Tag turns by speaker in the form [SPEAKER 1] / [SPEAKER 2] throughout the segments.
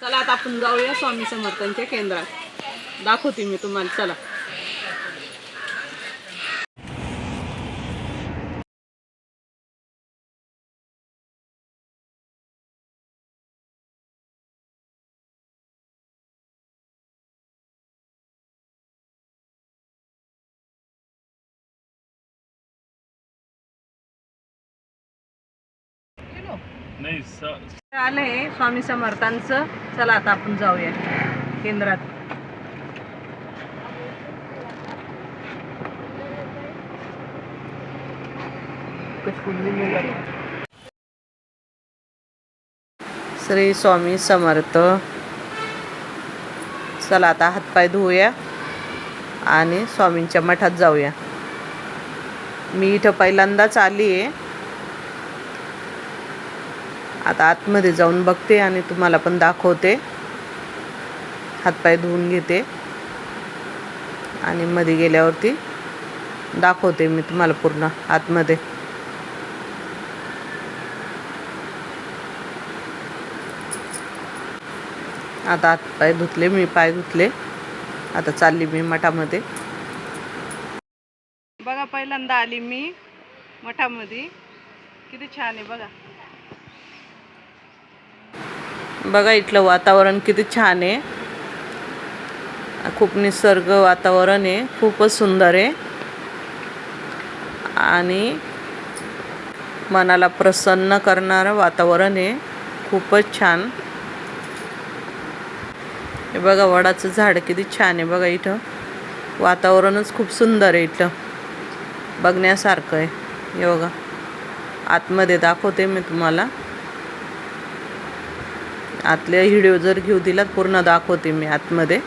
[SPEAKER 1] चला आता आपण जाऊया स्वामी समर्थांच्या केंद्रात. दाखवते मी तुम्हाला चला.
[SPEAKER 2] नाही
[SPEAKER 1] आलंय स्वामी समर्थांचं. चला आता आपण जाऊया केंद्रात. श्री स्वामी समर्थ. चला आता हातपाय धुवूया आणि स्वामींच्या मठात जाऊया. मी इथं पहिल्यांदाच आली आहे आता आतमध्ये जाऊन बघते आणि तुम्हाला पण दाखवते. हातपाय धुवून घेते. आणि मध्ये गेल्यावरती दाखवते मी तुम्हाला पूर्ण आतमध्ये. आता हातपाय धुतले मी पाय धुतले. आता चालली मी मठामध्ये. बघा पहिल्यांदा आली मी मठामध्ये. किती छान आहे बघा. बघा इथलं वातावरण किती छान आहे. खूप निसर्ग वातावरण आहे खूपच सुंदर आहे. आणि मनाला प्रसन्न करणारं वातावरण आहे खूपच छान. हे बघा वडाचं झाड किती छान आहे बघा इथं. वातावरणच खूप सुंदर आहे इथलं बघण्यासारखं आहे. हे बघा. आतमध्ये दाखवते मी तुम्हाला. आतले व्हिडिओ जर घेऊ दिलात पूर्ण दाखवते मी आतमध्ये.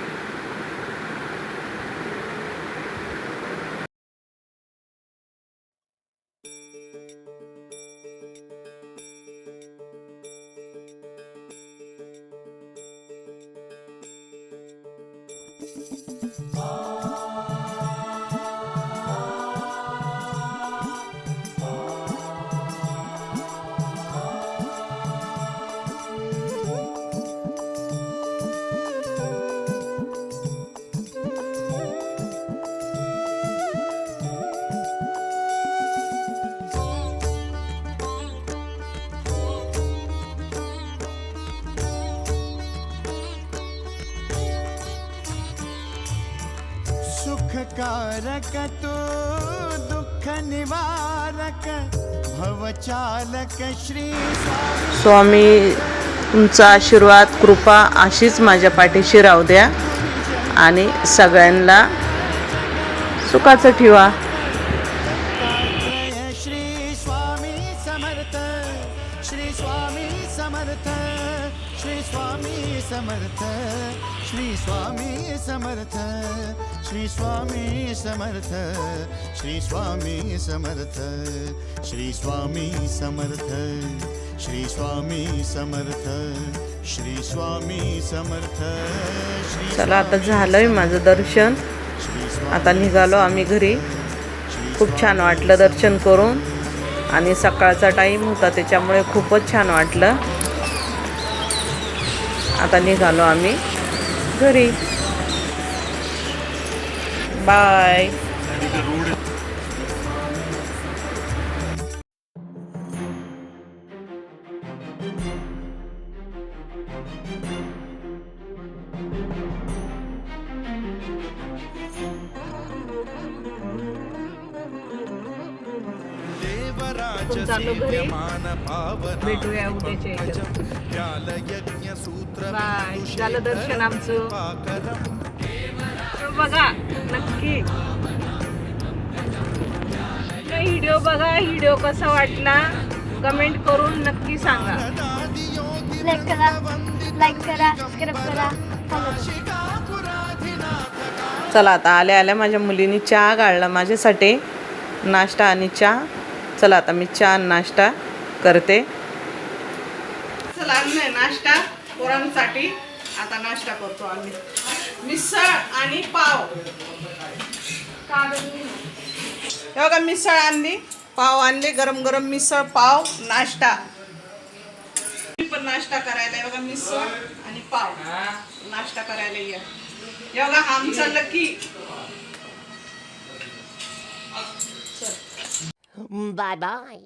[SPEAKER 1] Oh.
[SPEAKER 3] सुखकारक तो दुःख निवारक भवचालक श्री स्वामी।
[SPEAKER 1] तुमचा आशीर्वाद कृपा अशीच माझ्या पाठीशी राहू द्या. आणि सगळ्यांना सुखाचं ठेवा.
[SPEAKER 3] श्री स्वामी समर्थ श्री स्वामी समर्थ श्री स्वामी समर्थ। श्री स्वामी समर्थ श्री स्वामी समर्थ श्री स्वामी समर्थ श्री स्वामी समर्थ श्री स्वामी समर्थ
[SPEAKER 1] चला आता झालंय माझं दर्शन. आता निघालो आम्ही घरी. खूप छान वाटलं दर्शन करून. आणि सकाळचा टाईम होता त्याच्यामुळे खूपच छान वाटलं. आता निघालो आम्ही घरी. बाय चाललो घरी? भेटूया उद्याच्या झालं दर्शन आमचं. बघा नक्की. व्हिडिओ बघा व्हिडिओ कसा वाटला? कमेंट करून नक्की सांगा.
[SPEAKER 4] लाईक करा लाईक करा सबस्क्राईब करा. Follow करा.
[SPEAKER 1] चला आता आल्या आल्या माझ्या मुलीने चहा गाळला माझ्यासाठी नाश्ता आणि चहा. चला आता मी चहा आणि नाश्ता करते. चला नाश्ता पोरांसाठी. आता नाश्ता करतो आम्ही. मिसळ आणि पाव. हे बघा मिसळ आणली पाव आणले गरम गरम मिसळ पाव नाश्ता.
[SPEAKER 5] मी पण नाश्ता करायला आहे बघा मिसळ आणि पाव. नाश्ता करायला या. हे बघा आमचा लकी
[SPEAKER 6] बाय बाय